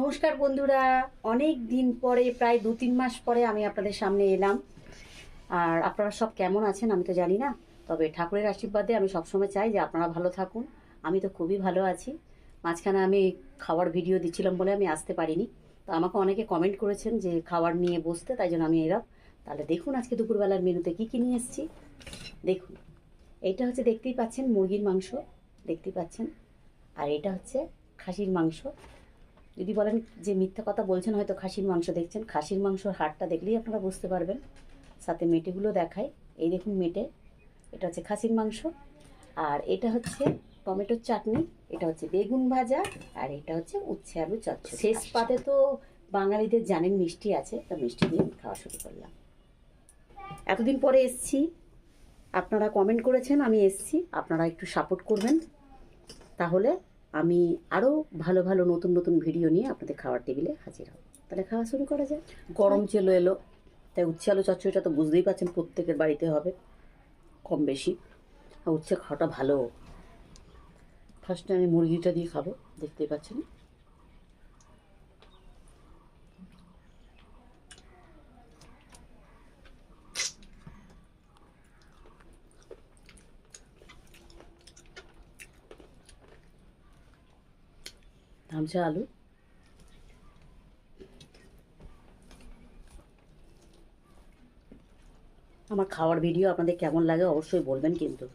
নমস্কার বন্ধুরা। অনেক দিন পরে, প্রায় দু তিন মাস পরে আমি আপনাদের সামনে এলাম। আর আপনারা সব কেমন আছেন আমি তো জানি না, তবে ঠাকুরের আশীর্বাদে আমি সবসময় চাই যে আপনারা ভালো থাকুন। আমি তো খুবই ভালো আছি। মাঝখানে আমি খাওয়ার ভিডিও দিচ্ছিলাম বলে আমি আসতে পারিনি। তো আমাকে অনেকে কমেন্ট করেছেন যে খাবার নিয়ে বসতে, তাই জন্য আমি এলাম। তাহলে দেখুন আজকে দুপুরবেলার মেনুতে কী কী নিয়ে এসেছি। দেখুন, এইটা হচ্ছে দেখতেই পাচ্ছেন মুরগির মাংস, দেখতেই পাচ্ছেন। আর এটা হচ্ছে খাসির মাংস। যদি বলেন যে মিথ্যা কথা বলছেন হয়তো খাসির মাংস দেখছেন। খাসির মাংসর হাড়টা দেখলেই আপনারা বুঝতে পারবেন। সাথে মেটেগুলো দেখায় এই দেখুন মেটে। এটা হচ্ছে খাসির মাংস। আর এটা হচ্ছে টমেটোর চাটনি। এটা হচ্ছে বেগুন ভাজা। আর এটা হচ্ছে উচ্ছে আলু চচ্চড়ি। শেষ পাতে তো বাঙালিদের জানেন মিষ্টি আছে তা মিষ্টি দিয়ে খাওয়া শুরু করলাম। এতদিন পরে এসছি। আপনারা কমেন্ট করেছেন আমি এসছি। আপনারা একটু সাপোর্ট করবেন। তাহলে আমি আরও ভালো ভালো নতুন নতুন ভিডিও নিয়ে আপনাদের খাওয়ার টেবিলে হাজির হব। তাহলে খাওয়া শুরু করা যায় গরম চেলো এলো তাই উচ্ছে আলু চচ্চড়িটা তো বুঝতেই পারছেন প্রত্যেকের বাড়িতে হবে কম বেশি। আর উচ্ছে খাওয়াটা ভালো। ফার্স্টে আমি মুরগিটা দিয়ে খাব দেখতেই পাচ্ছেন। ধামসা আলু। আমার খাওয়ার ভিডিও আপনাদের কেমন লাগে অবশ্যই বলবেন কিন্তু।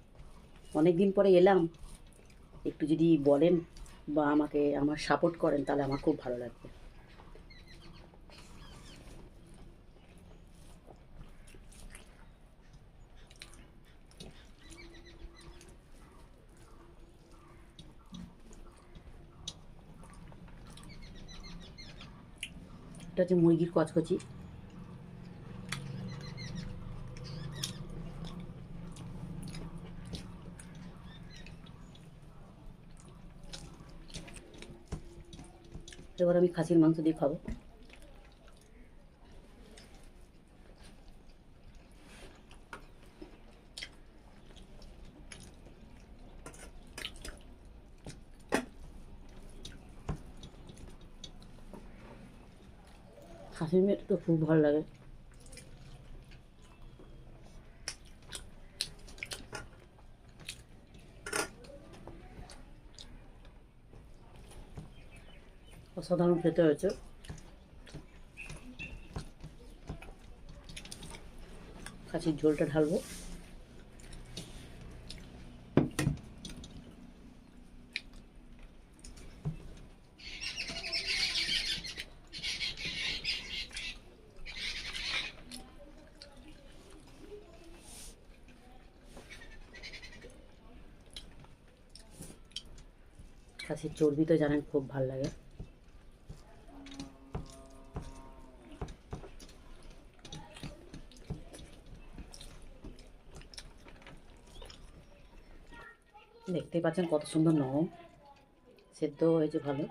অনেক দিন পরে এলাম। একটু যদি বলেন বা আমাকে, আমার সাপোর্ট করেন, তাহলে আমার খুব ভালো লাগবে। এটা হচ্ছে মুরগির কচকচি। এবার আমি খাসির মাংস দিয়ে খাব। খাসির মেয়েটা তো খুব ভালো লাগে। অসাধারণ খেতে হয়েছে। খাসির ঝোলটা ঢালবো। খাসির চর্বি তো জানেন খুব ভালো লাগে। দেখতেই পাচ্ছেন কত সুন্দর নরম সেদ্ধ হয়েছে ভালো।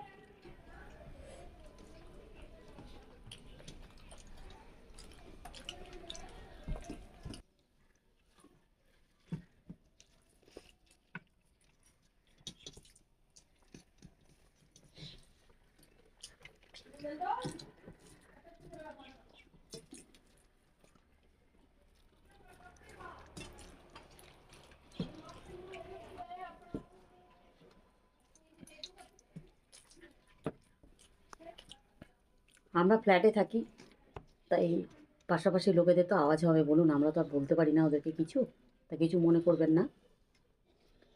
আমরা ফ্ল্যাটে থাকি, তাই পাশাপাশি লোকেদের তো আওয়াজ হবে বলুন, আমরা তো আর বলতে পারি না ওদেরকে কিছু, তা কিছু মনে করবেন না,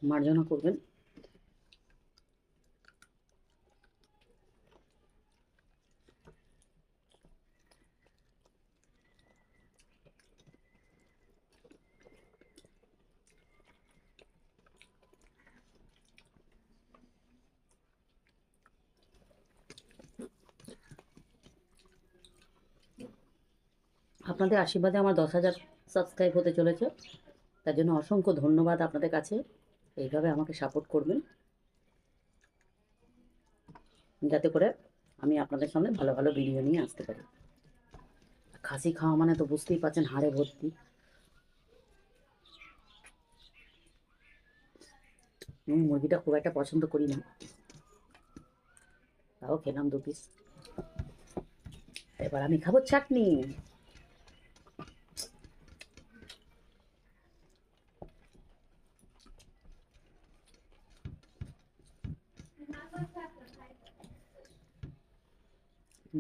মার্জনা করবেন। আপনাদের আশীর্বাদে আমার দশ হাজার সাবস্ক্রাইব হতে চলেছে। তার জন্য অসংখ্য ধন্যবাদ আপনাদের কাছে। এইভাবে আমাকে সাপোর্ট করবেন। যাতে করে আমি আপনাদের সামনে ভালো ভালো ভিডিও নিয়ে আসতে পারি। খাসি খাওয়া মানে তো বুঝতেই পারছেন হাড়ে ভর্তি। আমি মুরগিটা খুব একটা পছন্দ করি না। তাও খেলাম দু পিস এবার আমি খাব চাটনি।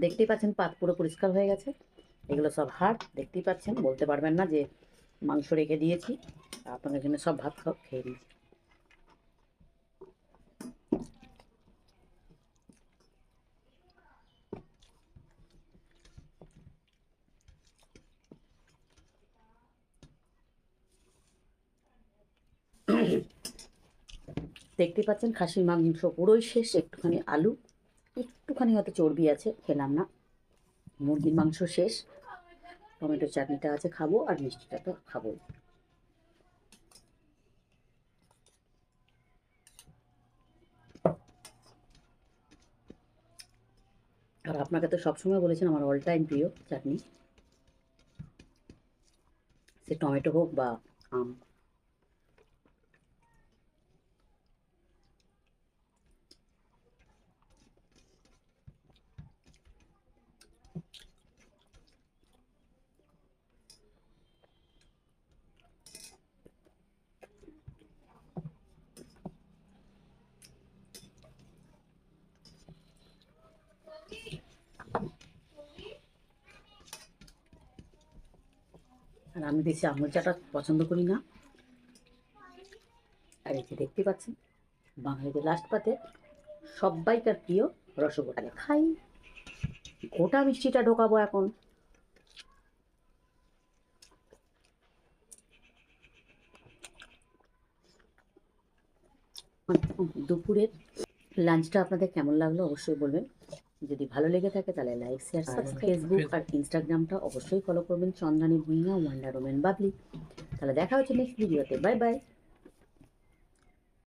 দেখতেই পাচ্ছেন পাত পুরো পরিষ্কার হয়ে গেছে। এগুলো সব হাড়, দেখতেই পাচ্ছেন, বলতে পারবেন না যে মাংস রেখে দিয়েছি। আপনাদের জন্য সব ভাত খাও, খেয়ে দিয়েছি দেখতে পাচ্ছেন খাসির মাংস পুরোই শেষ, একটুখানি আলু। একটুখানি হয়তো চর্বি আছে, খেলাম না। মুরগির মাংস শেষ। টমেটো চাটনিটা আছে, খাব, আর মিষ্টিটা তো খাবোই আর আপনাকে তো সবসময় বলেছেন আমার অল টাইম প্রিয় চাটনি। সে টমেটো হোক বা আম। আর আমি বেশি আমল চাটা পছন্দ করি না। আর এই যে দেখতে পাচ্ছেন, বাঙালিদের লাস্ট পাতে সবাইকার প্রিয় রসগোল্লা। খাই, গোটা মিষ্টিটা ঢোকাবো এখন। দুপুরের লাঞ্চটা আপনাদের কেমন লাগল অবশ্যই বলবেন। যদি ভালো লেগে থাকে তাহলে লাইক শেয়ার ফেসবুক আর ইনস্টাগ্রামটা অবশ্যই ফলো করবেন চন্দ্রানী ভুঁইয়া ওয়ান্ডার ওমেন বাবলি। তাহলে দেখা হচ্ছে নেক্সট ভিডিওতে বাই বাই